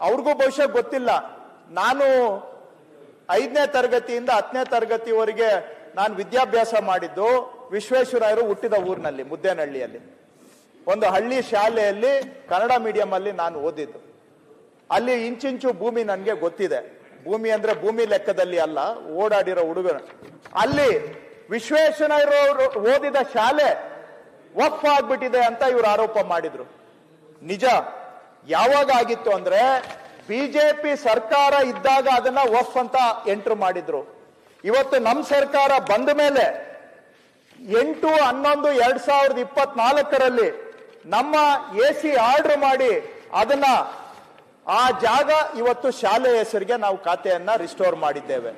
ಅವ್ರಿಗೂ ಬಹುಶಃ ಗೊತ್ತಿಲ್ಲ. ನಾನು ಐದನೇ ತರಗತಿಯಿಂದ ಹತ್ತನೇ ತರಗತಿವರೆಗೆ ನಾನು ವಿದ್ಯಾಭ್ಯಾಸ ಮಾಡಿದ್ದು ವಿಶ್ವೇಶ್ವರಯ್ಯರು ಹುಟ್ಟಿದ ಊರಿನಲ್ಲಿ, ಮುದ್ದೇನಹಳ್ಳಿಯಲ್ಲಿ. ಒಂದು ಹಳ್ಳಿ ಶಾಲೆಯಲ್ಲಿ ಕನ್ನಡ ಮೀಡಿಯಂ ಅಲ್ಲಿ ನಾನು ಓದಿದ್ದು. ಅಲ್ಲಿ ಇಂಚಿಂಚು ಭೂಮಿ ನನಗೆ ಗೊತ್ತಿದೆ. ಭೂಮಿ ಅಂದ್ರೆ ಭೂಮಿ ಲೆಕ್ಕದಲ್ಲಿ ಅಲ್ಲ, ಓಡಾಡಿರೋ ಹುಡುಗರು ಅಲ್ಲಿ ವಿಶ್ವೇಶ್ವರಯ್ಯರು ಓದಿದ ಶಾಲೆ ವಫ್ ಆಗ್ಬಿಟ್ಟಿದೆ ಅಂತ ಇವರು ಆರೋಪ ಮಾಡಿದ್ರು. ನಿಜ. ಯಾವಾಗ ಆಗಿತ್ತು ಅಂದ್ರೆ ಬಿಜೆಪಿ ಸರ್ಕಾರ ಇದ್ದಾಗ ಅದನ್ನ ವಫ್ ಅಂತ ಎಂಟ್ರ್ ಮಾಡಿದ್ರು. ಇವತ್ತು ನಮ್ಮ ಸರ್ಕಾರ ಬಂದ ಮೇಲೆ ಎಂಟು, ಹನ್ನೊಂದು, ಎರಡ್ ಸಾವಿರದ ಇಪ್ಪತ್ನಾಲ್ಕರಲ್ಲಿ ನಮ್ಮ ಎ ಸಿ ಆರ್ಡರ್ ಮಾಡಿ ಅದನ್ನ ಆ ಜಾಗ ಇವತ್ತು ಶಾಲೆ ಹೆಸರಿಗೆ ನಾವು ಖಾತೆಯನ್ನ ರಿಸ್ಟೋರ್ ಮಾಡಿದ್ದೇವೆ.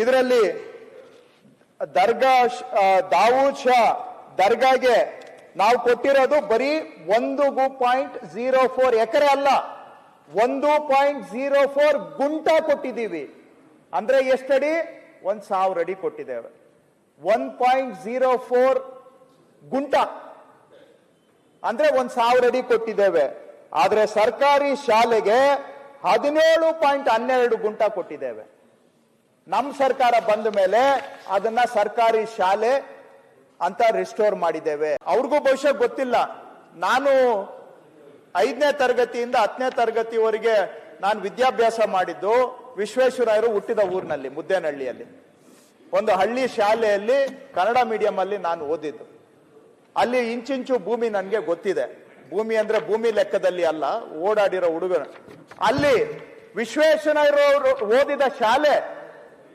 ಇದರಲ್ಲಿ ದರ್ಗಾ ದಾವೂದ್ ಶಾ ದರ್ಗಾಗೆ ನಾವು ಕೊಟ್ಟಿರೋದು ಬರೀ ಒಂದು ಪಾಯಿಂಟ್ ಜೀರೋ ಫೋರ್ ಎಕರೆ ಅಲ್ಲ, ಒಂದು ಪಾಯಿಂಟ್ ಜೀರೋ ಫೋರ್ ಗುಂಟ ಕೊಟ್ಟಿದ್ದೀವಿ. ಅಂದ್ರೆ ಎಷ್ಟಡಿ? ಒಂದ್ ಸಾವಿರ ಅಡಿ ಕೊಟ್ಟಿದ್ದೇವೆ. ಒನ್ ಪಾಯಿಂಟ್ ಜೀರೋ ಫೋರ್ ಗುಂಟ. ಅಂದ್ರೆ ಒಂದ್ ಸಾವಿರ ಅಡಿ ಕೊಟ್ಟಿದ್ದೇವೆ. ಆದ್ರೆ ಸರ್ಕಾರಿ ಶಾಲೆಗೆ ಹದಿನೇಳು ಪಾಯಿಂಟ್ ಹನ್ನೆರಡು ಗುಂಟ ಕೊಟ್ಟಿದ್ದೇವೆ. ನಮ್ಮ ಸರ್ಕಾರ ಬಂದ ಮೇಲೆ ಅದನ್ನ ಸರ್ಕಾರಿ ಶಾಲೆ ಅಂತ ರಿಸ್ಟೋರ್ ಮಾಡಿದ್ದೇವೆ. ಅವ್ರಿಗೂ ಬಹುಶಃ ಗೊತ್ತಿಲ್ಲ. ನಾನು ಐದನೇ ತರಗತಿಯಿಂದ ಹತ್ತನೇ ತರಗತಿವರೆಗೆ ನಾನು ವಿದ್ಯಾಭ್ಯಾಸ ಮಾಡಿದ್ದು ವಿಶ್ವೇಶ್ವರಾಯರು ಹುಟ್ಟಿದ ಊರಿನಲ್ಲಿ, ಮುದ್ದೇನಹಳ್ಳಿಯಲ್ಲಿ. ಒಂದು ಹಳ್ಳಿ ಶಾಲೆಯಲ್ಲಿ ಕನ್ನಡ ಮೀಡಿಯಂ ಅಲ್ಲಿ ನಾನು ಓದಿದ್ದು. ಅಲ್ಲಿ ಇಂಚಿಂಚು ಭೂಮಿ ನನಗೆ ಗೊತ್ತಿದೆ. ಭೂಮಿ ಅಂದ್ರೆ ಭೂಮಿ ಲೆಕ್ಕದಲ್ಲಿ ಅಲ್ಲ, ಓಡಾಡಿರೋ ಹುಡುಗರು. ಅಲ್ಲಿ ವಿಶ್ವೇಶ್ವರಯ್ಯರು ಓದಿದ ಶಾಲೆ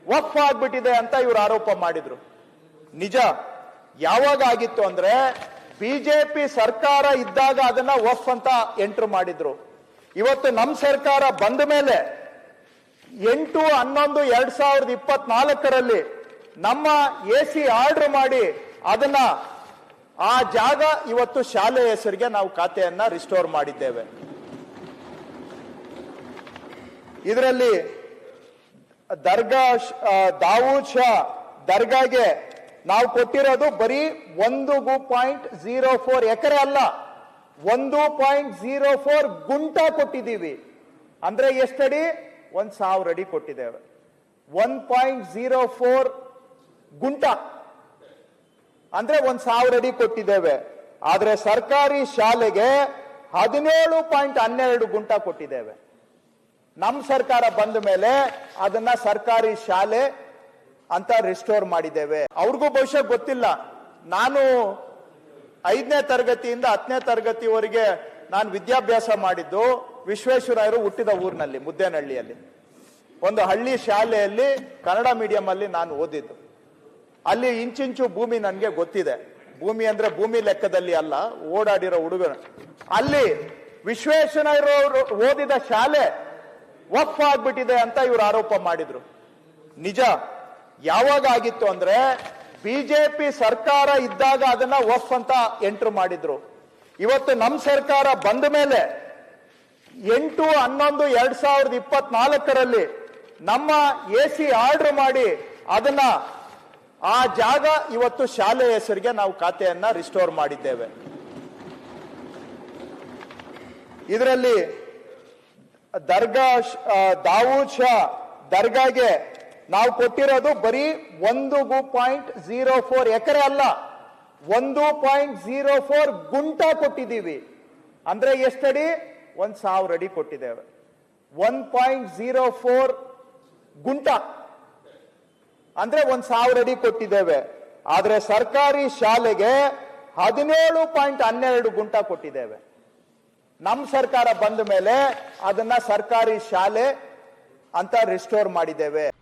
ವಫ್ ಆಗ್ಬಿಟ್ಟಿದೆ ಅಂತ ಇವರು ಆರೋಪ ಮಾಡಿದ್ರು. ನಿಜ ಯಾವಾಗ ಆಗಿತ್ತು ಅಂದ್ರೆ ಬಿಜೆಪಿ ಸರ್ಕಾರ ಇದ್ದಾಗ ಅದನ್ನ ವಫ್ ಅಂತ ಎಂಟ್ರ್ ಮಾಡಿದ್ರು. ಇವತ್ತು ನಮ್ಮ ಸರ್ಕಾರ ಬಂದ ಮೇಲೆ ಎಂಟು, ಹನ್ನೊಂದು, ಎರಡ್ ಸಾವಿರದ ಇಪ್ಪತ್ನಾಲ್ಕರಲ್ಲಿ ನಮ್ಮ ಎ ಸಿ ಆರ್ಡರ್ ಮಾಡಿ ಅದನ್ನ ಆ ಜಾಗ ಇವತ್ತು ಶಾಲೆ ಹೆಸರಿಗೆ ನಾವು ಖಾತೆಯನ್ನ ರಿಸ್ಟೋರ್ ಮಾಡಿದ್ದೇವೆ. ಇದರಲ್ಲಿ ದರ್ಗಾ ದಾವೂದ್ ಶಾ ದರ್ಗಾಗೆ ನಾವು ಕೊಟ್ಟಿರೋದು ಬರೀ ಒಂದು ಪಾಯಿಂಟ್ ಜೀರೋ ಫೋರ್ ಎಕರೆ ಅಲ್ಲ, ಒಂದು ಪಾಯಿಂಟ್ ಜೀರೋ ಫೋರ್ ಗುಂಟ ಕೊಟ್ಟಿದ್ದೀವಿ. ಅಂದ್ರೆ ಎಷ್ಟಡಿ? ಒಂದ್ ಸಾವಿರ ಅಡಿ ಕೊಟ್ಟಿದ್ದೇವೆ. ಒನ್ ಪಾಯಿಂಟ್ ಜೀರೋ ಫೋರ್ ಗುಂಟ. ಅಂದ್ರೆ ಒಂದ್ ಸಾವಿರ ಅಡಿ ಕೊಟ್ಟಿದ್ದೇವೆ. ಆದ್ರೆ ಸರ್ಕಾರಿ ಶಾಲೆಗೆ ಹದಿನೇಳು ಪಾಯಿಂಟ್ ಹನ್ನೆರಡು ಗುಂಟ ಕೊಟ್ಟಿದ್ದೇವೆ. ನಮ್ಮ ಸರ್ಕಾರ ಬಂದ ಮೇಲೆ ಅದನ್ನ ಸರ್ಕಾರಿ ಶಾಲೆ ಅಂತ ರಿಸ್ಟೋರ್ ಮಾಡಿದ್ದೇವೆ. ಅವ್ರಿಗೂ ಬಹುಶಃ ಗೊತ್ತಿಲ್ಲ. ನಾನು ಐದನೇ ತರಗತಿಯಿಂದ ಹತ್ತನೇ ತರಗತಿವರೆಗೆ ನಾನು ವಿದ್ಯಾಭ್ಯಾಸ ಮಾಡಿದ್ದು ವಿಶ್ವೇಶ್ವರಾಯರು ಹುಟ್ಟಿದ ಊರಿನಲ್ಲಿ, ಮುದ್ದೇನಹಳ್ಳಿಯಲ್ಲಿ. ಒಂದು ಹಳ್ಳಿ ಶಾಲೆಯಲ್ಲಿ ಕನ್ನಡ ಮೀಡಿಯಂ ಅಲ್ಲಿ ನಾನು ಓದಿದ್ದು. ಅಲ್ಲಿ ಇಂಚಿಂಚು ಭೂಮಿ ನನಗೆ ಗೊತ್ತಿದೆ. ಭೂಮಿ ಅಂದ್ರೆ ಭೂಮಿ ಲೆಕ್ಕದಲ್ಲಿ ಅಲ್ಲ, ಓಡಾಡಿರೋ ಹುಡುಗರು. ಅಲ್ಲಿ ವಿಶ್ವೇಶ್ವರಯ್ಯರು ಓದಿದ ಶಾಲೆ ವಫ್ ಆಗ್ಬಿಟ್ಟಿದೆ ಅಂತ ಇವರು ಆರೋಪ ಮಾಡಿದ್ರು. ನಿಜ. ಯಾವಾಗ ಆಗಿತ್ತು ಅಂದ್ರೆ ಬಿಜೆಪಿ ಸರ್ಕಾರ ಇದ್ದಾಗ ಅದನ್ನ ಒಫ್ ಅಂತ ಎಂಟ್ರ್ ಮಾಡಿದ್ರು. ಇವತ್ತು ನಮ್ಮ ಸರ್ಕಾರ ಬಂದ ಮೇಲೆ ಎಂಟು, ಹನ್ನೊಂದು, ಎರಡ್ ಸಾವಿರದ ಇಪ್ಪತ್ನಾಲ್ಕರಲ್ಲಿ ನಮ್ಮ ಎ ಸಿ ಆರ್ಡರ್ ಮಾಡಿ ಅದನ್ನ ಆ ಜಾಗ ಇವತ್ತು ಶಾಲೆ ಹೆಸರಿಗೆ ನಾವು ಖಾತೆಯನ್ನ ರಿಸ್ಟೋರ್ ಮಾಡಿದ್ದೇವೆ. ಇದರಲ್ಲಿ ದರ್ಗಾ ದಾವೂದ್ ಶಾ ದರ್ಗಾಗೆ ನಾವು ಕೊಟ್ಟಿರೋದು ಬರೀ ಒಂದು ಪಾಯಿಂಟ್ ಜೀರೋ ಫೋರ್ ಎಕರೆ ಅಲ್ಲ, ಒಂದು ಪಾಯಿಂಟ್ ಜೀರೋ ಫೋರ್ ಗುಂಟ ಕೊಟ್ಟಿದ್ದೀವಿ. ಅಂದ್ರೆ ಎಷ್ಟಡಿ? ಒಂದ್ ಸಾವಿರ ಅಡಿ ಕೊಟ್ಟಿದ್ದೇವೆ. ಒನ್ ಪಾಯಿಂಟ್ ಜೀರೋ ಫೋರ್ ಗುಂಟ. ಅಂದ್ರೆ ಒಂದ್ ಸಾವಿರ ಅಡಿ ಕೊಟ್ಟಿದ್ದೇವೆ. ಆದ್ರೆ ಸರ್ಕಾರಿ ಶಾಲೆಗೆ ಹದಿನೇಳು ಪಾಯಿಂಟ್ ಹನ್ನೆರಡು ಗುಂಟ ಕೊಟ್ಟಿದ್ದೇವೆ. ನಮ್ಮ ಸರ್ಕಾರ ಬಂದ ಮೇಲೆ ಅದನ್ನ ಸರ್ಕಾರಿ ಶಾಲೆ ಅಂತ ರಿಸ್ಟೋರ್ ಮಾಡಿದ್ದೇವೆ.